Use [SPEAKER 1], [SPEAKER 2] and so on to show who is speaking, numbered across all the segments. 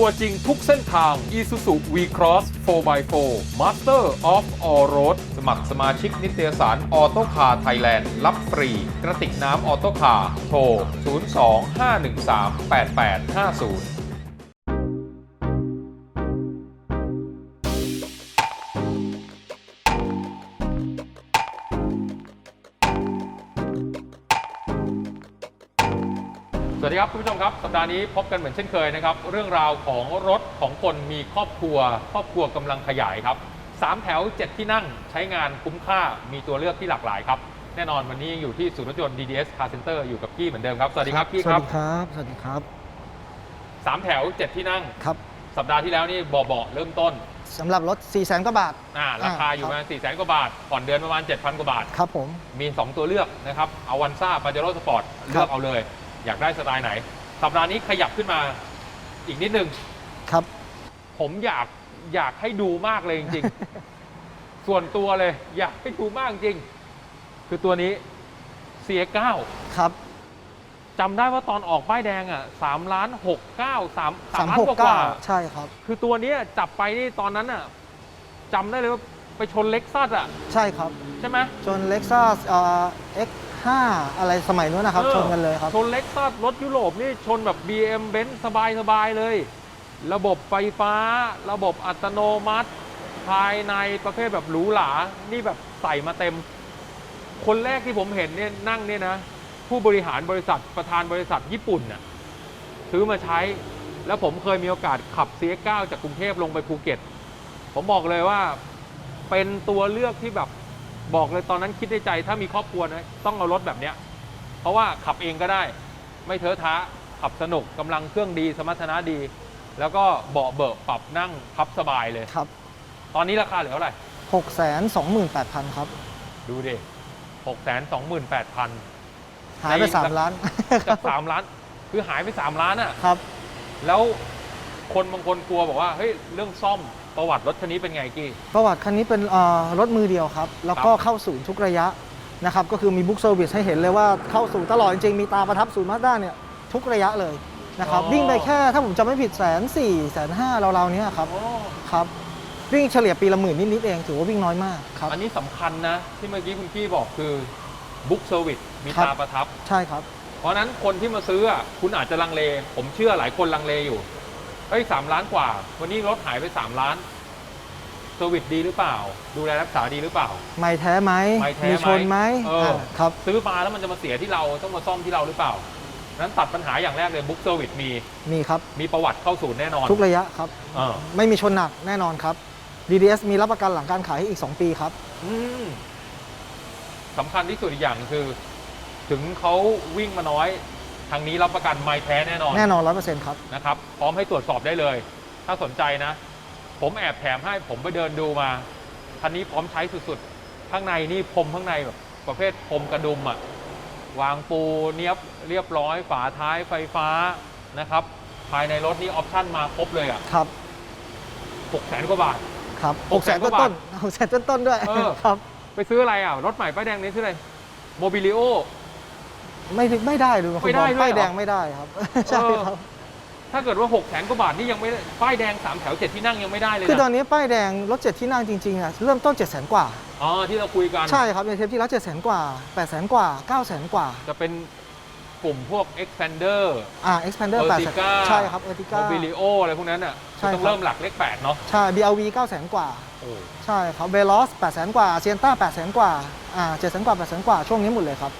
[SPEAKER 1] ตัวจริงทุกเส้นทาง Isuzu V-Cross 4x4 Master of All Road สมัครสมาชิกนิตยสารออโตคาร์ไทยแลนด์รับฟรี กระติกน้ำออโตคาร์โทร 02-513-8850 วัสดีครับคุณผู้ชมครับ สัปดาห์นี้พบกันเหมือนเช่นเคยนะครับ เรื่องราวของรถของคนมีครอบครัว ครอบครัวกำลังขยายครับสามแถว 7 ที่นั่งใช้งานคุ้มค่ามีตัวเลือกที่หลากหลายครับ แน่นอนวันนี้ยังอยู่ที่ศูนย์รถยนต์ DDS Car Center อยู่กับพี่เหมือนเดิมครับ สวัสดีครับพี่
[SPEAKER 2] ส
[SPEAKER 1] ค
[SPEAKER 2] วั
[SPEAKER 1] รั
[SPEAKER 2] ส
[SPEAKER 1] บ
[SPEAKER 2] ดีครับ สวัสดีครับ
[SPEAKER 1] สามแถว 7 ที่นั่ง
[SPEAKER 2] ครับ
[SPEAKER 1] สัปดาห์ที่แล้วนี่เบาๆเริ่มต้น
[SPEAKER 2] สำหรับรถ 4 0 0 0 0 0กว่าบาท
[SPEAKER 1] อ่าราคาอยู่ประมาณ4 0 0 0 0 0 กว่าบาท ผ่อนเดือนประมาณ 7,000 กว่าบาท
[SPEAKER 2] ครับผม
[SPEAKER 1] มี 2 ตัวเลือกนะครับ เอาวันซ่าปาเจโร่สปอร์ต เลือกเอาเลย อยากได้สไตล์ไหน สัปดาห์นี้ขยับขึ้นมาอีกนิดนึง
[SPEAKER 2] ครับ
[SPEAKER 1] ผมอยากอยากให้ดูมากเลยจริงๆ ส่วนตัวเลย อยากให้ดูมากจริง คือตัวนี้ C9
[SPEAKER 2] ครับ
[SPEAKER 1] จำได้ว่าตอนออกป้ายแดงอะ3ล้าน6 9 3 3ล้านกว่า
[SPEAKER 2] 369ใช่ครับ
[SPEAKER 1] ๆคือตัวเนี้ยจับไปนี่ตอนนั้นอะจำได้เลยว่าไปชนเล็กซัสอะ
[SPEAKER 2] ใช่ครับ
[SPEAKER 1] ใช่ไหม
[SPEAKER 2] จน Lexus เอ่อ X5 อะไรสมัยนู้นนะครับ
[SPEAKER 1] ออ
[SPEAKER 2] ชนกันเลยครับ
[SPEAKER 1] ชนเล็กซัสรถยุโรปนี่ชนแบบ BM Benz สบายสบาย ๆ เลย ระบบไฟฟ้า ระบบอัตโนมัติ ภายในประเภทแบบหรูหรา นี่แบบใส่มาเต็ม คนแรกที่ผมเห็นเนี่ยนั่งเนี่ยนะ ผู้บริหารบริษัทประธานบริษัทญี่ปุ่นน่ะซื้อมาใช้ แล้วผมเคยมีโอกาสขับ CX9 จากกรุงเทพลงไปภูเก็ต ผมบอกเลยว่าเป็นตัวเลือกที่แบบ บอกเลยตอนนั้นคิดในใจถ้ามีครอบครัวนะต้องเอารถแบบเนี้ย เพราะว่าขับเองก็ได้ ไม่เทอะทะขับสนุกกำลังเครื่องดีสมรรถนะดี แล้วก็เบาะเบิกปรับนั่งพับสบายเลย
[SPEAKER 2] ครับ
[SPEAKER 1] ตอนนี้ราคาเหลือเท่าไหร่
[SPEAKER 2] 628,000ครับ
[SPEAKER 1] ดูดิหกแสนสองหมื่นแปดพัน
[SPEAKER 2] หายไป
[SPEAKER 1] ใน
[SPEAKER 2] 3ล้าน
[SPEAKER 1] จากสามล้าน คือหายไปสามล้านอะ
[SPEAKER 2] ครับ
[SPEAKER 1] แล้วคนบางคนกลัวบอกว่าเฮ้ยเรื่องซ่อม ประวัติรถคันนี้เป็นไงกี้
[SPEAKER 2] ประวัติคันนี้เป็นเอ่อรถมือเดียวครับ แล้วก็
[SPEAKER 1] ครับ
[SPEAKER 2] เข้าศูนย์ทุกระยะนะครับ ก็คือมีบุ๊กเซอร์วิสให้เห็นเลยว่าเข้าศูนย์ตลอดจริงๆมีตาประทับศูนย์มาด้าเนี่ยทุกระยะเลยนะครับ วิ่งไปแค่ถ้าผมจำไม่ผิดแสนสี่แสนห้าราวๆเนี้ยครับ
[SPEAKER 1] โอ้
[SPEAKER 2] ครับ วิ่งเฉลี่ยปีละหมื่นนิดๆเองถือว่าวิ่งน้อยมากครับ
[SPEAKER 1] อันนี้สำคัญนะ ที่เมื่อกี้คุณกี้บอกคือบุ๊กเซอร์วิสมี
[SPEAKER 2] ครับ
[SPEAKER 1] ตาประทับ
[SPEAKER 2] ใช่ครับ
[SPEAKER 1] เพราะฉะนั้นคนที่มาซื้ออะคุณอาจจะลังเล ผมเชื่อหลายคนลังเลอยู่ เฮ้ยสามล้านกว่า วันนี้รถหายไปสามล้านเซอร์วิสดีหรือเปล่า ดูแลรักษาดีหรือเปล่า
[SPEAKER 2] ไม่แท้ไหม
[SPEAKER 1] ไม่แท้
[SPEAKER 2] มีชนไหม
[SPEAKER 1] เอออ่า
[SPEAKER 2] ครับ
[SPEAKER 1] ซื้อมาแล้วมันจะมาเสียที่เราต้องมาซ่อมที่เราหรือเปล่า นั้นตัดปัญหาอย่างแรกเลยบุ๊กเซอร์วิสมี
[SPEAKER 2] มีครับ
[SPEAKER 1] มีประวัติเข้าศูนย์แน่นอน
[SPEAKER 2] ทุกระยะครับ
[SPEAKER 1] เออ
[SPEAKER 2] ไม่มีชนหนักแน่นอนครับ DDS มีรับประกันหลังการขายให้อีก 2 ปีครับ
[SPEAKER 1] อืมสำคัญที่สุดอีกอย่างคือ ถึงเขาวิ่งมาน้อย ทางนี้รับประกันไม่แท้แน่นอน
[SPEAKER 2] แน่นอน100%ครับ
[SPEAKER 1] นะครับ พร้อมให้ตรวจสอบได้เลย ถ้าสนใจนะ ผมแอบแถมให้ผมไปเดินดูมาคันนี้พร้อมใช้สุดๆ ข้างในนี่พรมข้างในแบบประเภทพรมกระดุมอะวางปูเนียบเรียบร้อย ฝาท้ายไฟฟ้านะครับ ภายในรถนี่ออปชั่นมาครบเลยอะ
[SPEAKER 2] ครับ
[SPEAKER 1] หกแสนกว่าบาท
[SPEAKER 2] ครับ
[SPEAKER 1] หก
[SPEAKER 2] 6
[SPEAKER 1] แส
[SPEAKER 2] แส
[SPEAKER 1] น
[SPEAKER 2] น
[SPEAKER 1] กว่า
[SPEAKER 2] ต้น
[SPEAKER 1] บาท
[SPEAKER 2] ต้นๆ6แสนต้นต้นๆด้วย
[SPEAKER 1] เออ
[SPEAKER 2] ครับ
[SPEAKER 1] ไปซื้ออะไรอะรถใหม่ป้ายแดงนี่ซื้ออะไรโมบิลิโอ
[SPEAKER 2] ไม่ถึงไม่ได้ดูนะ
[SPEAKER 1] ไม่ได้
[SPEAKER 2] คุณบอล
[SPEAKER 1] ด้วยเหรอ
[SPEAKER 2] ป้ายแดงไม่ได้ครับ ใช่ครับ
[SPEAKER 1] ถ้าเกิดว่า6กแสนกว่าบาทนี่ยังไม่ได้ป้ายแดง3แถว7ที่นั่งยังไม่ได้เลย
[SPEAKER 2] คือตอน
[SPEAKER 1] นะ
[SPEAKER 2] นี้ป้ายแดงรถ7ที่นั่งจริงๆอะเริ่มต้น7 0 0 0 0กว่า
[SPEAKER 1] อ๋อที่เราคุยกัน
[SPEAKER 2] ใช่ครับในเทปที่แล้ว7 0 0 0 0กว่า8 0 0 0 0กว่า9 0 0 0 0กว่า
[SPEAKER 1] จะเป็นกลุ่มพวก Expander
[SPEAKER 2] อ่า Expander 8 0 0
[SPEAKER 1] Ertiga
[SPEAKER 2] 0ใช่ครับ Ertiga
[SPEAKER 1] โมบิลิโออะไรพวกนั้นอะ
[SPEAKER 2] ใช่
[SPEAKER 1] ต้อง
[SPEAKER 2] ครับ
[SPEAKER 1] เริ่มหลักเลข8เนาะ
[SPEAKER 2] ใช่ BRV 9 0 0 0 0กว่า
[SPEAKER 1] โอ้
[SPEAKER 2] ใช่ครับ Veloz 8 0 0 0 0กว่า Sienna 8 0 0 0 0กว่าอ่า7 0 0 0 0กว่า8 0 0 0 0กว่าช่วงนี้หมดเลยครับ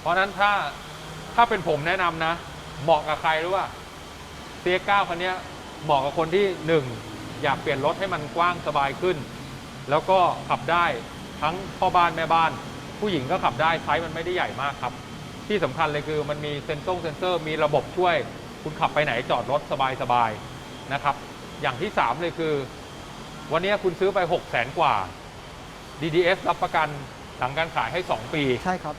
[SPEAKER 1] เพราะนั้นถ้าถ้าเป็นผมแนะนำนะ เหมาะกับใครรู้ว่า C9 คันนี้เหมาะกับคนที่1อยากเปลี่ยนรถให้มันกว้างสบายขึ้น แล้วก็ขับได้ทั้งพ่อบ้านแม่บ้าน ผู้หญิงก็ขับได้ไซส์มันไม่ได้ใหญ่มากครับ ที่สำคัญเลยคือมันมีเซ็นซอร์เซนเซอร์มีระบบช่วย คุณขับไปไหนจอดรถสบายๆนะครับ อย่างที่ 3 เลยคือ วันนี้คุณซื้อไป 6 0 0 0 0 0 กว่า DDS รับประกันหลังการขายให้ 2 ปี
[SPEAKER 2] ใช่ครับ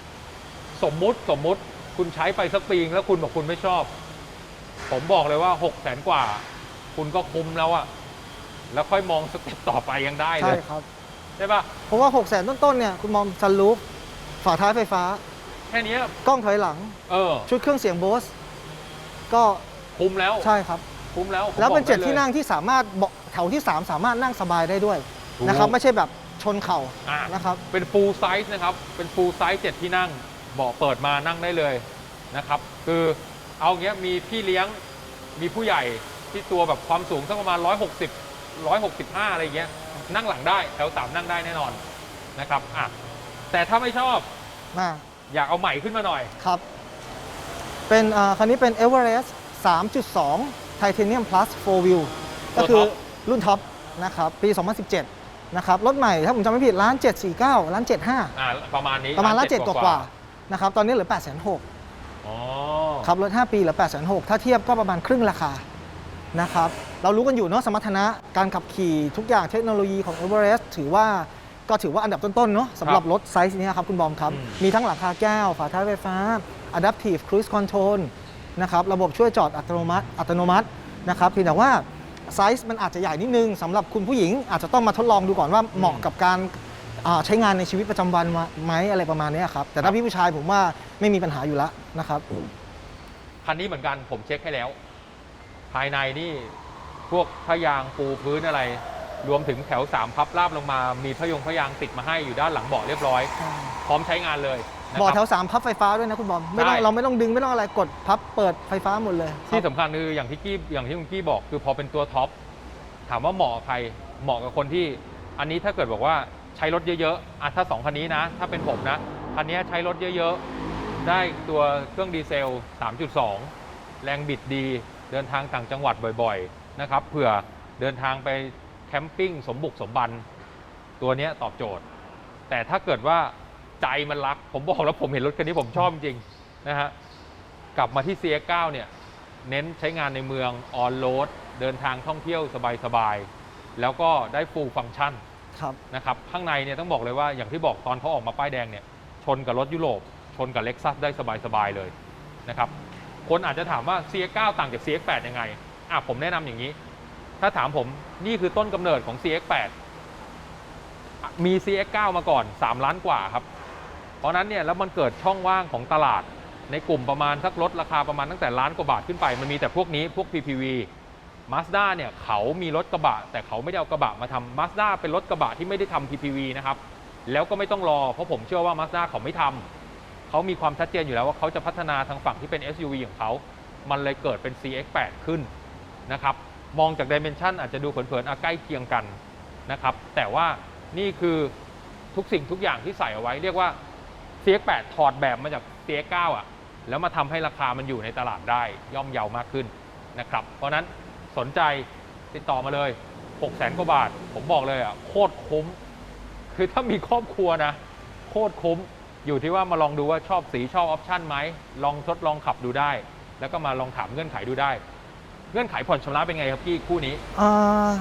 [SPEAKER 1] สมมุติสมมุติคุณใช้ไปสักปีแล้วคุณบอกคุณไม่ชอบ ผมบอกเลยว่า6 0 0 0 0 0กว่า คุณก็คุ้มแล้วอะแล้วค่อยมองสเต็ปต่อไปยังได้เล
[SPEAKER 2] ใช่
[SPEAKER 1] ย
[SPEAKER 2] ครับ
[SPEAKER 1] ใช่ปะ
[SPEAKER 2] เพราะว่า 6 0 0 0 0ต้นๆเนี่ยคุณมองซันรูฟฝาท้ายไฟฟ้า
[SPEAKER 1] แค่เนี้ย
[SPEAKER 2] กล้องถอยหลัง
[SPEAKER 1] เออ
[SPEAKER 2] ชุดเครื่องเสียงโบสก็
[SPEAKER 1] คุ้มแล้ว
[SPEAKER 2] ใช่ครับ
[SPEAKER 1] คุ้มแล้วผม
[SPEAKER 2] แล้วเป็น
[SPEAKER 1] บอก
[SPEAKER 2] เจ็ด
[SPEAKER 1] ได้ลย
[SPEAKER 2] ที่นั่งที่สามารถเบาะแถวที่ 3 สามารถนั่งสบายได้ด้วย
[SPEAKER 1] ถูก
[SPEAKER 2] นะครับ ไม่ใช่แบบชนเข่า
[SPEAKER 1] อ่า
[SPEAKER 2] นะครับ
[SPEAKER 1] เป็นฟูลไซส์นะครับ เป็นฟูลไซส์เจ็ดที่นั่ง เบาะเปิดมานั่งได้เลยนะครับ คือเอาเงี้ยมีพี่เลี้ยงมีผู้ใหญ่ที่ตัวแบบความสูงสักประมาณ 160 165 อะไรเงี้ย นั่งหลังได้แถวสามนั่งได้แน่นอนนะครับอะแต่ถ้าไม่ชอบ
[SPEAKER 2] มา
[SPEAKER 1] อยากเอาใหม่ขึ้นมาหน่อย
[SPEAKER 2] ครับ เป็นอ่าคันนี้เป็น Everest 3.2 Titanium Plus 4 Wheel ก็คือรุ่นท็อปนะครับ ปี 2017 นะครับ รถใหม่ถ้าผมจำไม่ผิดล้าน749ล้าน75
[SPEAKER 1] อ่าประมาณนี้
[SPEAKER 2] ประมาณล้าน
[SPEAKER 1] เจ็
[SPEAKER 2] เจ็
[SPEAKER 1] ด
[SPEAKER 2] ดกว่าๆ นะครับตอนนี้เหลือ8 6 0 0
[SPEAKER 1] อ๋อ
[SPEAKER 2] ครับรถ 5 ปีเหลือ8 6 0 0ถ้าเทียบก็ประมาณครึ่งราคานะครับเรารู้กันอยู่เนาะสมรรถนะการขับขี่ทุกอย่างเทคโนโลยีของ Everest ถือว่าก็ถือว่าอันดับต้นๆเนาะสำหรับรถไซส์นี้ครับคุณบอมครับ มีทั้งหลังคาแก้ว ฝาท้ายไฟฟ้า Adaptive Cruise Control นะครับระบบช่วยจอดอัตโนมัติอัตโนมัตินะครับเพียงแต่ว่าไซส์มันอาจจะใหญ่นิดนึงสำหรับคุณผู้หญิงอาจจะต้องมาทดลองดูก่อนว่าเหมาะกับการอ่า ใช้งานในชีวิตประจำวันไหมอะไรประมาณเนี้ยครับ แต่ถ้าพี่ผู้ชายผมว่าไม่มีปัญหาอยู่แล้วนะครับ
[SPEAKER 1] คันนี้เหมือนกันผมเช็คให้แล้ว ภายในนี่พวกพยางปูพื้นอะไร รวมถึงแถว3พับราบลงมา มีพยงพยางติดมาให้อยู่ด้านหลังเบาะเรียบร้อย พร้อมใช้งานเลยนะ
[SPEAKER 2] เบาะ
[SPEAKER 1] ค
[SPEAKER 2] แถ
[SPEAKER 1] รับ
[SPEAKER 2] ว3พับไฟฟ้าด้วยนะคุณบอมไม่ต้อง
[SPEAKER 1] ใช่
[SPEAKER 2] เราไม่ต้องดึงไม่ต้องอะไรกดพับเปิดไฟฟ้าหมดเลย
[SPEAKER 1] ที่สำคัญคืออย่างที่กี้อย่างที่คุณกี้บอกคือพอเป็นตัวท็อปถามว่าเหมาะกับใครเหมาะกับคนที่ อันนี้ถ้าเกิดบอกว่าใช้รถเยอะๆอะถ้าสองคันนี้นะ ถ้าเป็นผมนะ คันนี้ใช้รถเยอะๆ ได้ตัวเครื่องดีเซล 3.2 แรงบิดดี เดินทางต่างจังหวัดบ่อยๆ นะครับ เผื่อเดินทางไปแคมปิ้งสมบุกสมบัน ตัวนี้ตอบโจทย์ แต่ถ้าเกิดว่าใจมันรัก ผมบอกแล้วผมเห็นรถคันนี้ผมชอบจริงนะฮะ กลับมาที่ CX9 เนี่ย เน้นใช้งานในเมืองออนโรดเดินทางท่องเที่ยวสบายๆ แล้วก็ได้ฟูลฟังก์ชัน
[SPEAKER 2] ครับ
[SPEAKER 1] นะครับข้างในเนี่ยต้องบอกเลยว่าอย่างที่บอกตอนเขาออกมาป้ายแดงเนี่ยชนกับรถยุโรป ชนกับเล็กซัสได้สบายๆเลยนะครับคนอาจจะถามว่า CX9 ต่างจาก CX8 ยังไงอะผมแนะนำอย่างนี้ ถ้าถามผมนี่คือต้นกำเนิดของ CX8 มี CX9 มาก่อน 3 ล้านกว่าครับ เพราะนั้นเนี่ยแล้วมันเกิดช่องว่างของตลาดในกลุ่มประมาณสักลดราคาประมาณตั้งแต่ล้านกว่าบาทขึ้นไป มันมีแต่พวกนี้พวก PPV Mazda เนี่ยเขามีรถกระบะ แต่เขาไม่ได้เอากระบะมาทำ Mazda เป็นรถกระบะที่ไม่ได้ทำ PPV นะครับ แล้วก็ไม่ต้องรอ เพราะผมเชื่อว่า Mazda เขาไม่ทำเขามีความชัดเจนอยู่แล้วว่าเขาจะพัฒนาทางฝั่งที่เป็น SUV ของเขา มันเลยเกิดเป็น CX8 ขึ้นนะครับ มองจากดิเมนชันอาจจะดูเผินๆอะใกล้เคียงกันนะครับ แต่ว่านี่คือทุกสิ่งทุกอย่างที่ใส่เอาไว้เรียกว่า CX8 ถอดแบบมาจาก CX9 อะ แล้วมาทำให้ราคามันอยู่ในตลาดได้ย่อมเยาวมากขึ้นนะครับ เพราะนั้น สนใจติดต่อมาเลย6 0แสนกว่าบาท ผมบอกเลยอะโคตรคุ้ม คือถ้ามีครอบครัวนะ โคตรคุ้มอยู่ที่ว่ามาลองดูว่าชอบสีชอบออปชันไหม ลองทดลองขับดูได้ แล้วก็มาลองถามเงื่อนไขดูได้ เงื่อนไขผ่อนชำระเป็นไงครับพี่คู่นี้
[SPEAKER 2] อ่า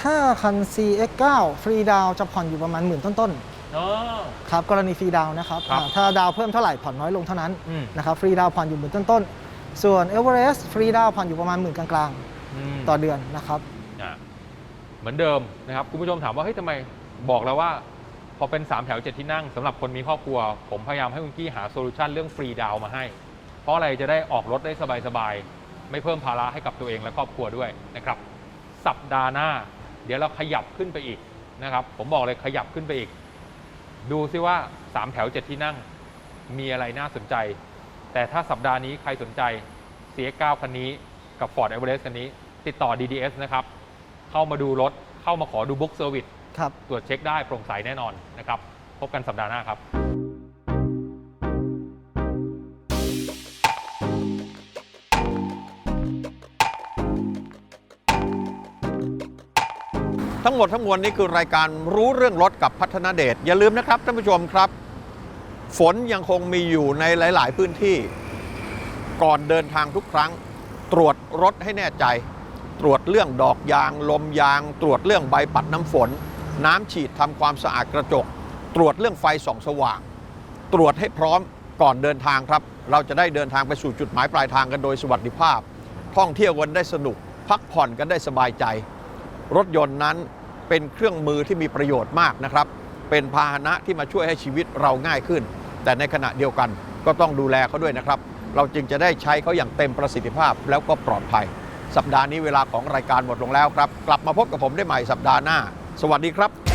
[SPEAKER 2] ถ้าคัน CX9 ฟรีดาวน์จะผ่อนอยู่ประมาณหมื่นต้น
[SPEAKER 1] อ๋อ
[SPEAKER 2] ๆครับกรณีฟรีดาวน์นะครับ
[SPEAKER 1] ครับ
[SPEAKER 2] อ่าถ้าดาวน์เพิ่มเท่าไหร่ผ่อนน้อยลงเท่านั้น
[SPEAKER 1] อืม
[SPEAKER 2] นะครับฟรีดาวน์ผ่อนอยู่หมื่นต้นๆส่วน Everest ฟรีดาวน์ผ่อนอยู่ประมาณหมื่นกลาง
[SPEAKER 1] ม
[SPEAKER 2] ๆต่อเดือนนะครับ
[SPEAKER 1] อะเหมือนเดิมนะครับ คุณผู้ชมถามว่าเฮ้ยทำไมบอกแล้วว่า พอเป็น 3 แถว 7 ที่นั่งสำหรับคนมีครอบครัว ผมพยายามให้คุณกี้หาโซลูชันเรื่องฟรีดาวน์มาให้ เพราะอะไรจะได้ออกรถได้สบายๆ ไม่เพิ่มภาระให้กับตัวเองและครอบครัวด้วยนะครับ สัปดาห์หน้า เดี๋ยวเราขยับขึ้นไปอีกนะครับ ผมบอกเลยขยับขึ้นไปอีก ดูซิว่า 3 แถว 7 ที่นั่ง มีอะไรน่าสนใจ แต่ถ้าสัปดาห์นี้ใครสนใจ CX9 คันนี้กับ Ford Everest คันนี้ ติดต่อ DDS นะครับ เข้ามาดูรถ เข้ามาขอดูบุ๊กเซอร์วิส
[SPEAKER 2] ครับ
[SPEAKER 1] ตรวจเช็คได้โปร่งใสแน่นอนนะครับ พบกันสัปดาห์หน้าครับ
[SPEAKER 3] ทั้งหมดทั้งมวลนี้คือรายการรู้เรื่องรถกับพัฒนาเดชอย่าลืมนะครับท่านผู้ชมครับ ฝนยังคงมีอยู่ในหลาย ๆ พื้นที่ ก่อนเดินทางทุกครั้ง ตรวจรถให้แน่ใจ ตรวจเรื่องดอกยาง ลมยาง ตรวจเรื่องใบปัดน้ำฝน น้ำฉีดทำความสะอาดกระจก ตรวจเรื่องไฟส่องสว่าง ตรวจให้พร้อมก่อนเดินทางครับ เราจะได้เดินทางไปสู่จุดหมายปลายทางกันโดยสวัสดิภาพ ท่องเที่ยวกันได้สนุก พักผ่อนกันได้สบายใจ รถยนต์นั้นเป็นเครื่องมือที่มีประโยชน์มากนะครับ เป็นพาหนะที่มาช่วยให้ชีวิตเราง่ายขึ้น แต่ในขณะเดียวกันก็ต้องดูแลเขาด้วยนะครับ เราจึงจะได้ใช้เขาอย่างเต็มประสิทธิภาพแล้วก็ปลอดภัย สัปดาห์นี้เวลาของรายการหมดลงแล้วครับ กลับมาพบกับผมได้ใหม่สัปดาห์หน้า สวัสดีครับ